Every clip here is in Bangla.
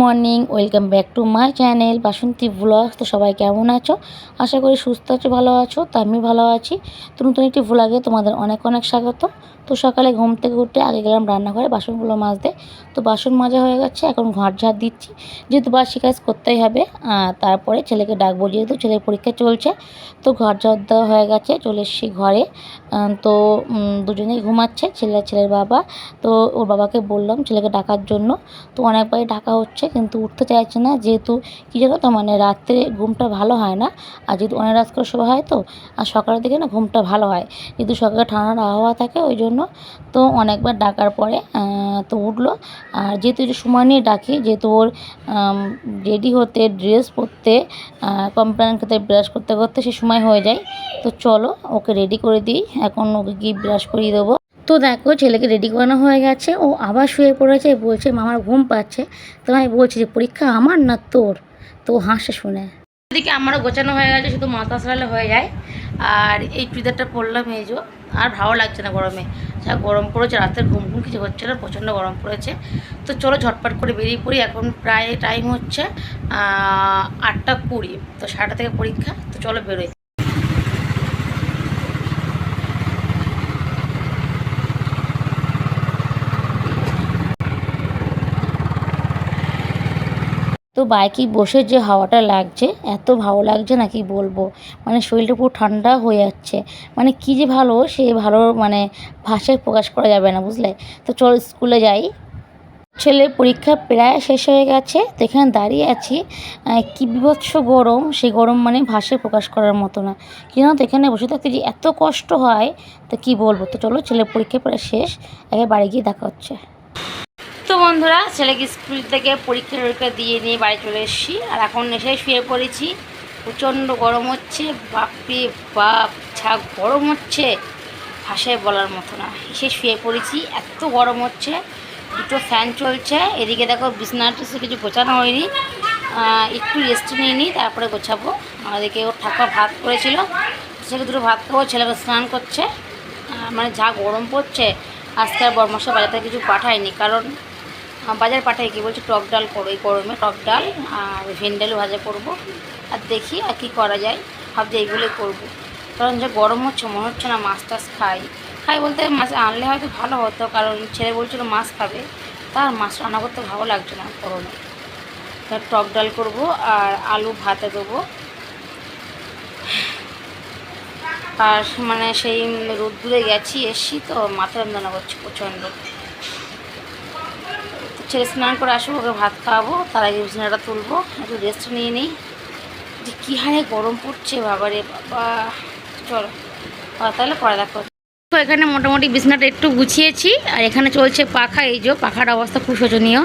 Morning, welcome back to my channel Basanti blog তো সবাই কেমন আছো? আশা করি সুস্থ আছো, ভালো আছো, তো আমি ভালো আছি। তো নতুন একটি ব্লগে তোমাদের অনেক অনেক স্বাগত। তো সকালে ঘুম থেকে উঠে আগে গেলাম রান্নাঘরে, বাসনগুলো মাজতে। তো বাসন মাজা হয়ে গেছে, এখন ঘর ঝাড় দিচ্ছি। যেহেতু বাসি কাজ করতেই হবে তারপরে ছেলেকে ডাকবো যেহেতু ছেলের পরীক্ষা চলছে। তো ঘর ঝাড় দেওয়া হয়ে গেছে, চলে এসেছি ঘরে। তো দুজনেই ঘুমাচ্ছে, ছেলে ছেলের বাবা। তো ওর বাবাকে বললাম ছেলেকে ডাকার জন্য। তো অনেকবারই ডাকা হচ্ছে, কিন্তু উঠতে চাইছে না। যেহেতু কী জানো তো মানে রাত্রে ঘুমটা ভালো হয় না। আর যেহেতু অনেক রাত করে শোয়া হয় তো, আর সকালের দিকে না ঘুমটা ভালো হয়। যেহেতু সকালে ঠান্ডা আবহাওয়া থাকে, ওই জন্য তো অনেকবার ডাকার পরে তো উঠল। আর যেহেতু একটু সময় নিয়ে ডাকি, যেহেতু ওর রেডি হতে ড্রেস পরতে কমপ্লেন খেতে ব্রাশ করতে করতে সে সময় হয়ে যায়। তো চলো, ওকে রেডি করে দিই। এখন ওকে গিয়ে ব্রাশ করিয়ে দেবো। তো দেখো, ছেলেকে রেডি করানো হয়ে গেছে। ও আবার শুয়ে পড়েছে, বলছে, মামার ঘুম পাচ্ছে। তো আমি বলছি যে, পরীক্ষা আমার না তোর? তো হাসে শুনে। এদিকে আমারও গোছানো হয়ে গেছে, শুধু মাথা সারালে হয়ে যায়। আর এই চুড়িদারটা পরলাম এই যে, আর ভালো লাগছে না গরমে। যা গরম পড়েছে, রাতের ঘুম ঘুম কিছু হচ্ছে না, প্রচণ্ড গরম পড়েছে। তো চলো ঝটপট করে বেরিয়ে পড়ি, এখন প্রায় টাইম হচ্ছে আটটা কুড়ি, তো সাড়ে থেকে পরীক্ষা, তো চলো বেরোই। তো বাইকে বসে যে হাওয়াটা লাগছে, এত ভালো লাগছে না কি বলব? মানে শরীরটা পুরো ঠান্ডা হয়ে যাচ্ছে। মানে কি যে ভালো, সে ভালো মানে ভাষায় প্রকাশ করা যাবে না, বুঝলে? তো চল স্কুলে যাই। ছেলের পরীক্ষা প্রায় শেষ হয়ে গেছে, তো এখানে দাঁড়িয়ে আছি। কি বিভৎস গরম সেই গরম মানে ভাষায় প্রকাশ করার মতো না। কেন তো এখানে বসে থাকতে যে এত কষ্ট হয়, তো কি বলব? তো চলো ছেলের পরীক্ষা প্রায় শেষ, একে বাড়ি গিয়ে দেখা হচ্ছে। বন্ধুরা, ছেলেকে স্কুল থেকে পরীক্ষা টরীক্ষা দিয়ে নিয়ে বাড়ি চলে এসেছি। আর এখন এসে শুয়ে পড়েছি। প্রচণ্ড গরম হচ্ছে। বাপরে বাপ, যা গরম হচ্ছে। ভাষায় বলার মতো না। এসে শুয়ে পড়েছি। এত গরম হচ্ছে। দুটো ফ্যান চলছে। এদিকে দেখো বিছনাটা কিছু গোছানো হয়নি। একটু রেস্ট নিয়ে নিই, তারপরে গোছাবো। আমাদেরকে ওর ঠাকুমা ভাত করেছিল। ছেলে দুটো ভাত খাব ছেলেকে স্নান করছে। মানে যা গরম পড়ছে। আজকে আর বরমাসা বাজার থেকে কিছু পাঠায়নি। কারণ বাজার পাঠাই কি বলছে, টক ডাল করো, এই গরমে টক ডাল আর ভেন্ডালু ভাজা করব। আর দেখি আর কী করা যায়। ভাবছি এইগুলোই করব। কারণ যে গরম হচ্ছে, মনে হচ্ছে না মাছ টাছ খাই। খাই বলতে মাছ আনলে হয়তো ভালো হতো, কারণ ছেলে বলছিল মাছ খাবে। তার মাছ রান্না করতে ভালো লাগছে না গরমে। তার টক ডাল করব আর আলু ভাতে দেবো। আর মানে সেই রোদ্দুরে গেছি, এসছি তো মাথা যন্ত্রণা করছে প্রচণ্ড। ছেলে স্নান করে আসব, ওকে ভাত খাওয়াবো, তার আগে বিছানাটা তুলবো, একটু রেস্ট নিয়ে নিই। যে কী হারে গরম পড়ছে, বাবারে বাবা। চলো তাহলে পরে দেখো তো এখানে মোটামুটি বিছানাটা একটু গুছিয়েছি, আর এখানে চলছে পাখা, এই যে পাখার অবস্থা খুব শোচনীয়।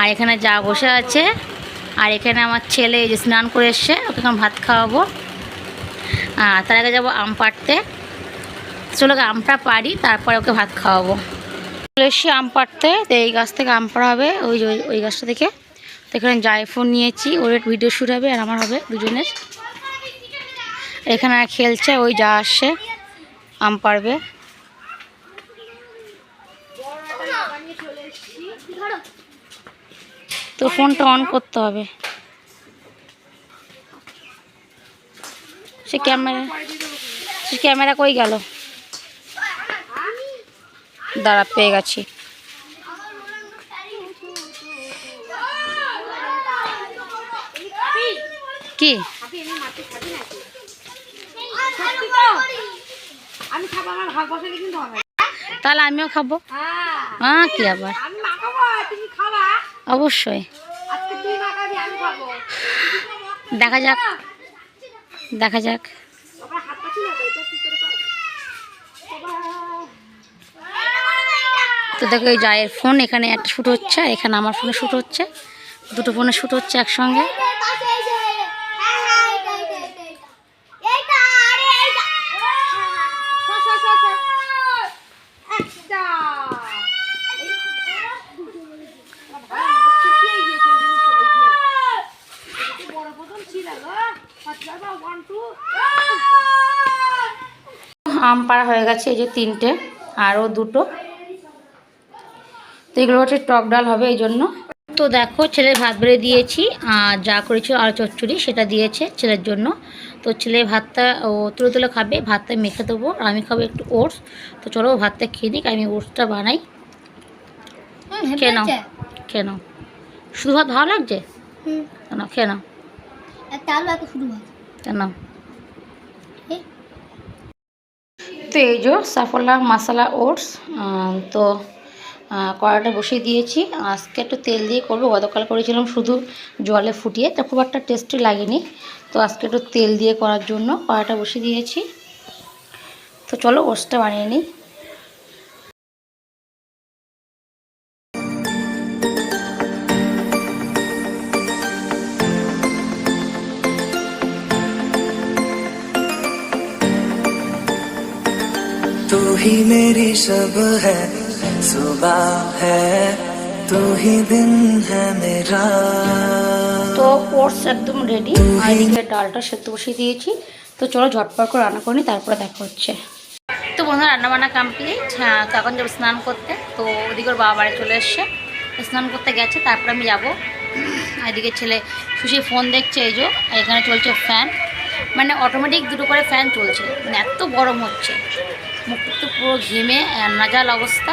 আর এখানে যা বসে আছে, আর এখানে আমার ছেলে এই যে স্নান করে এসছে, ওকে এখন ভাত খাওয়াবো। তার আগে যাব আম পাড়তে। চলো আমটা পারি তারপরে ওকে ভাত খাওয়াবো। চলে এসছি আম পাড়তে। তো এই গাছ থেকে আম পাড়া হবে। ওই ওই- গাছটা থেকে। তো এখানে জাইফোন নিয়েছি। ওর ভিডিও শ্যুট হবে আর আমার হবে দুজনের। এখানে খেলছে, ওই যা আসছে, আম পাড়বে। তো ফোনটা অন করতে হবে। সে ক্যামেরা সে ক্যামেরা কই গেল? দাঁড়া, পেয়ে গেছি। কি? তাহলে আমিও খাব। হ্যাঁ কি আবার? অবশ্যই। দেখা যাক দেখা যাক আমার হাত পাচ্ছি না তো, এটা কি করে পাবো? তো দেখো এই জায়ের ফোন, এখানে একটা শ্যুট হচ্ছে এখানে আমার ফোনে শ্যুট হচ্ছে দুটো ফোনে শ্যুট হচ্ছে একসঙ্গে ওই. আম পাড়া হয়ে গেছে, এই যে তিনটে আরও দুটো এগুলো হচ্ছে টক ডাল হবে এই জন্য। তো দেখো ছেলে ভাত বেড়ে দিয়েছি আর যা করেছিল আর চচ্চড়ি সেটা দিয়েছে ছেলের জন্য। তো ছেলে ভাতটা ও তুলে তুলে খাবে ভাতটা মেখে দেবো আর আমি খাব একটু ওটস। তো চলো ভাতটা খেয়ে নিক আমি ওটসটা বানাই। কেন কেন শুধু ভাত ভালো লাগছে? কেন কেন কেন। তো এই যে সাফলা মশলা ওটস তো কড়াটা বসিয়ে দিয়েছি আজকে একটু তেল দিয়ে করবো গতকাল করেছিলাম শুধু জলে ফুটিয়ে তা খুব একটা টেস্টি লাগেনি তো আজকে একটু তেল দিয়ে করার জন্য কড়াটা বসিয়ে দিয়েছি তো চলো ওটসটা বানিয়ে নিই तू ही मेरी सब है सुबह है तू ही दिन है मेरा তো ওটস একদম রেডি আর এদিকে ডালটা সেদ্ধ বসিয়ে দিয়েছি তো চলো ঝটপট করে রান্না করে নিই তারপরে দেখা হচ্ছে তো বন্ধুরা রান্নাবান্না কমপ্লিট হ্যাঁ তো এখন যাবো স্নান করতে তো ওদিকে ওর বাবা বাড়ি চলে এসছে স্নান করতে গেছে তারপরে আমি যাবো এদিকে ছেলে সুশি ফোন দেখছে এই যে আর এখানে চলছে ফ্যান মানে অটোমেটিক দুটো করে ফ্যান চলছে মানে এত গরম হচ্ছে মুখ তো পুরো ঘেমে নাজাল অবস্থা।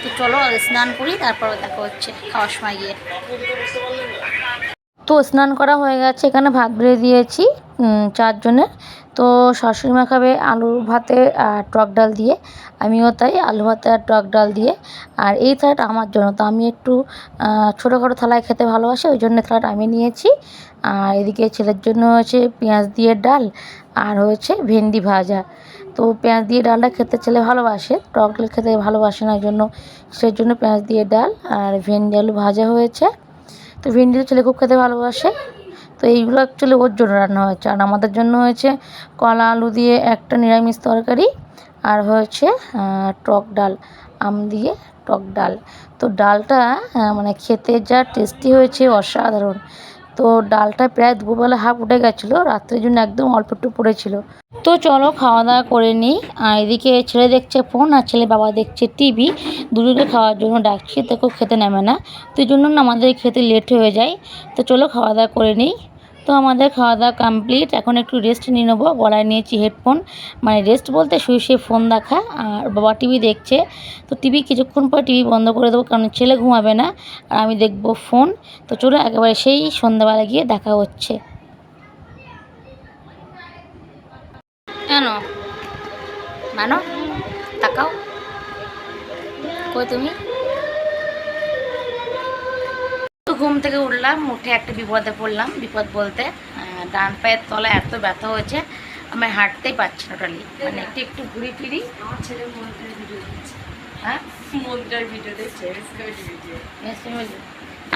তো চলো স্নান করি, তারপরে দেখা হচ্ছে খাওয়ার সময় গিয়ে। তো স্নান করা হয়ে গেছে, এখানে ভাত বেড়ে দিয়েছি চারজনের তো শাশুড়ি মা খাবে আলু ভাতে আর টক ডাল দিয়ে, আমিও তাই আলু ভাতে আর টক ডাল দিয়ে। আর এই থালাটা আমার জন্য, তো আমি একটু ছোটোখাটো থালায় খেতে ভালোবাসি, ওই জন্য থালাটা আমি নিয়েছি। আর এদিকে ছেলের জন্য হচ্ছে পেঁয়াজ দিয়ে ডাল, আর হয়েছে ভেন্ডি ভাজা। তো পেঁয়াজ দিয়ে ডালটা খেতে ছেলে ভালোবাসে টক খেতে ভালোবাসে না জন্য সেটার জন্য পেঁয়াজ দিয়ে ডাল আর ভেন্ডি আলু ভাজা হয়েছে। তো ভেন্ডি ছেলে খুব খেতে ভালোবাসে। তো এইগুলো অ্যাকচুয়ালি ওর জন্য রান্না হয়েছে। আর আমাদের জন্য হয়েছে কলা আলু দিয়ে একটা নিরামিষ তরকারি আর হয়েছে টক ডাল, আম দিয়ে টক ডাল। তো ডালটা মানে খেতে যা টেস্টি হয়েছে, অসাধারণ। তো ডালটা প্রায় দুপুরবেলা হাফ উঠে গেছিল, রাত্রের জন্য একদম অল্প একটু পড়েছিল। তো চলো খাওয়া দাওয়া করে নিই। আর এদিকে ছেলে দেখছে ফোন, আর ছেলে বাবা দেখছে টিভি। দুজনে খাওয়ার জন্য ডাকছি, তো কেউ খেতে নেবে না। তো এই জন্য না আমাদের খেতে লেট হয়ে যায়। তো চলো খাওয়া দাওয়া করে নিই। তো আমাদের খাওয়া দাওয়া কমপ্লিট এখন একটু রেস্ট নিয়ে নেব। গলায় নিয়েছি হেডফোন মানে রেস্ট বলতে শুয়ে শুয়ে ফোন দেখা আর বাবা টিভি দেখছে। তো টিভি কিছুক্ষণ পর টিভি বন্ধ করে দেবো কারণ ছেলে ঘুমাবে না আর আমি দেখব ফোন তো চলো একেবারে সেই সন্ধ্যাবেলা গিয়ে দেখা হচ্ছে। কেন? মানো? তাকাও। কই তুমি? ঘুম থেকে উঠলাম উঠে একটা বিপদে পড়লাম বিপদ বলতে ডান পায়ের তলায় এত ব্যথা হয়েছে আমি হাঁটতেই পারছি না টোটালি মানে একটু একটু ঘুরি ফিরি। আমার ছেলে মন্ত্রের ভিডিও হ্যাঁ? মন্ত্রের ভিডিও দেখছে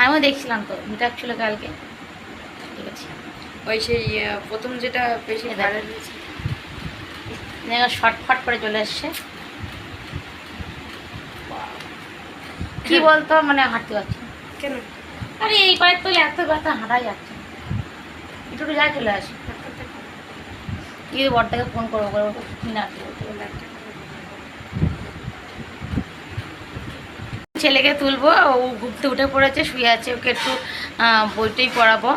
আমিও দেখছিলাম তো এটা অ্যাকচুয়ালি কালকে। ঠিক আছে। ওই সেই আহ, প্রথম যেটা বেশি শর্টফট করে চলে এসছে। কি বলতো মানে হাঁটতে পারছি। কেন? আরে এই পায়ের তো এত ব্যথা হাঁটা যাচ্ছে। একটু একটু যাই চলে আসি। বরটাকে ফোন করব। ছেলেকে তুলবো, ও ঘুরতে উঠে পড়েছে, শুয়ে আছে, ওকে একটু বইটাই পড়াবো,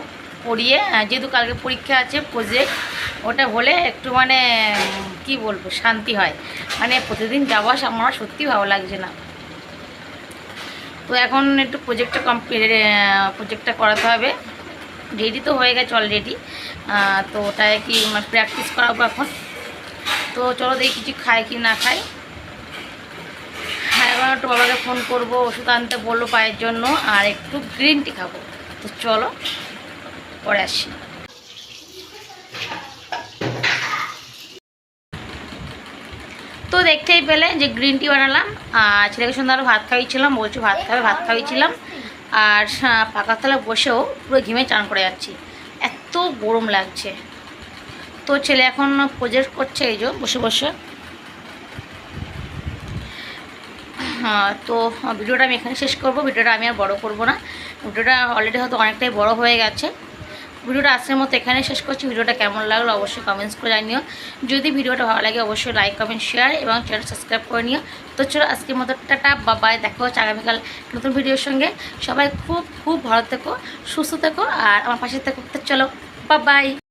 পড়িয়ে যেহেতু কালকে পরীক্ষা আছে প্রজেক্ট ওটা হলে একটু মানে কি বলব, শান্তি হয়। মানে প্রতিদিন যাওয়া, আমার সত্যি ভালো লাগছে না। তো এখন একটু প্রজেক্টটা কমপ্লিট প্রজেক্টটা করাতে হবে। রেডি তো হয়ে গেছে অলরেডি তো ওটায় কি প্র্যাকটিস করাবো এখন? তো চলো দেখি কিছু খায় কি না খায়। হ্যাঁ এবার একটু বাবাকে ফোন করব, ওষুধ আনতে বলল পায়ের জন্য, আর একটু গ্রিন টি খাব। তো চলো, পরে আসি। তো দেখতেই পেলে যে গ্রিন টি বানালাম, আর ছেলেকে সন্ধ্যা আরও ভাত খাইয়েছিলাম, বলছি ভাত খাবে, ভাত খাইয়েছিলাম। আর পাকার বসেও পুরো ঘিমে চান করে যাচ্ছি। এত গরম লাগছে। তো ছেলে এখন প্রজেক্ট করছে এই যে বসে বসে। হ্যাঁ তো ভিডিওটা আমি এখানে শেষ করব, ভিডিওটা আমি আর বড় করব না। ভিডিওটা অলরেডি হয়তো অনেকটাই বড় হয়ে গেছে। ভিডিওটা আজকের মতো এখানে শেষ করছি। ভিডিওটা কেমন লাগল অবশ্যই কমেন্টস করে জানিও। যদি ভিডিওটা ভালো লাগে অবশ্যই লাইক কমেন্ট শেয়ার এবং চ্যানেল সাবস্ক্রাইব করে নিও। তো চলো আজকের মতো টাটা বাবাই দেখো হচ্ছে আগামীকাল নতুন ভিডিওর সঙ্গে। সবাই খুব খুব ভালো থেকো, সুস্থ থেকো আর আমার পাশে থেকো। চলো চলো বাবাই